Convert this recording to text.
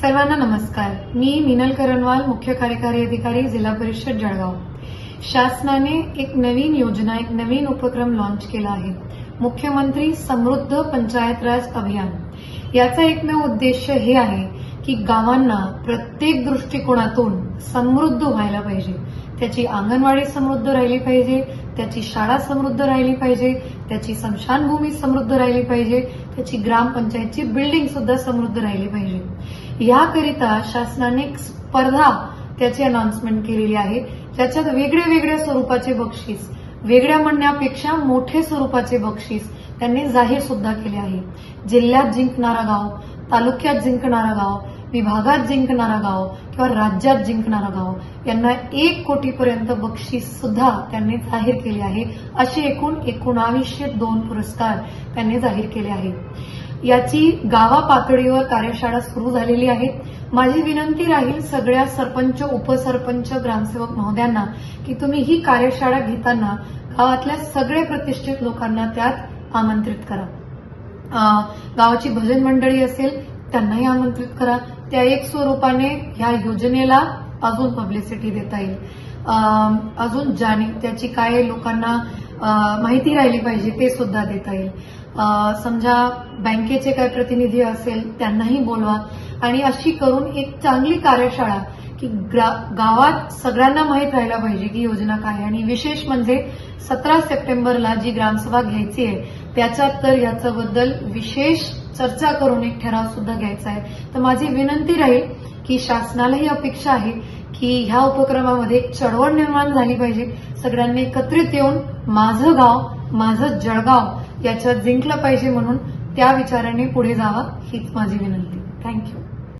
सर्वांना नमस्कार. मी मिनल करणवाल मुख्य कार्यकारी अधिकारी जिल्हा परिषद जळगाव. शासनाने एक नवीन योजना एक नवीन उपक्रम लॉन्च केला आहे. मुख्यमंत्री समृद्ध पंचायत राज अभियान. याचा एकमेव उद्देश हे आहे की गावांना प्रत्येक दृष्टिकोनातून समृद्ध व्हायला पाहिजे. त्याची अंगणवाडी समृद्ध राहिली पाहिजे. त्याची शाळा समृद्ध राहिली पाहिजे त्याची स्मशानभूमी समृद्ध राहिली पाहिजे त्याची ग्रामपंचायतची बिल्डिंग सुद्धा समृद्ध राहिली पाहिजे. याकरिता शासनाने स्पर्धा त्याची अनाउन्समेंट केलेली आहे. त्याच्यात वेगळ्या वेगळ्या स्वरूपाचे बक्षीस वेगळ्या म्हणण्यापेक्षा मोठे स्वरूपाचे बक्षीस त्यांनी जाहीर सुद्धा केले आहे. जिल्ह्यात जिंकणारा गाव तालुक्यात जिंकणारा गाव विभागात जिंकणारा गाव किंवा राज्यात जिंकणारा गाव यांना एक कोटीपर्यंत बक्षीस सुद्धा त्यांनी जाहीर केले आहे. असे एकूण एकोणावीसशे दोन पुरस्कार त्यांनी जाहीर केले आहेत. याची गावा पातळीवर कार्यशाळा सुरू झालेली आहे माझी विनंती राहील सगळ्या सरपंच उपसरपंच ग्रामसेवक महोदयांना की तुम्ही ही कार्यशाळा घेताना गावातल्या सगळ्या प्रतिष्ठित लोकांना त्यात आमंत्रित करा. अं, गावाची भजन मंडळी असेल त्यांनाही आमंत्रित करा. त्या एक स्वरूपाने ह्या योजनेला अजून पब्लिसिटी देता येईल. अजून जाणीव त्याची काय लोकांना माहिती राहिली पाहिजे ते सुद्धा देता येईल. समजा बँकेचे काय प्रतिनिधी असेल त्यांनाही बोलवा. आणि अशी करून एक चांगली कार्यशाळा की ग्रा- गावात सगळ्यांना माहीत राहायला पाहिजे की योजना काय आहे. आणि विशेष म्हणजे सतरा सप्टेंबरला जी ग्रामसभा घ्यायची आहे त्याच्यात तर याच्याबद्दल विशेष चर्चा करून एक ठराव सुद्धा घ्यायचा आहे. तर माझी विनंती राहील की शासनालाही अपेक्षा आहे की ह्या उपक्रमामध्ये एक चळवळ निर्माण झाली पाहिजे. सगळ्यांनी एकत्रित येऊन माझं गाव माझं जळगाव याच्यात जिंकलं पाहिजे म्हणून त्या विचाराने पुढे जावा हीच माझी विनंती. थँक्यू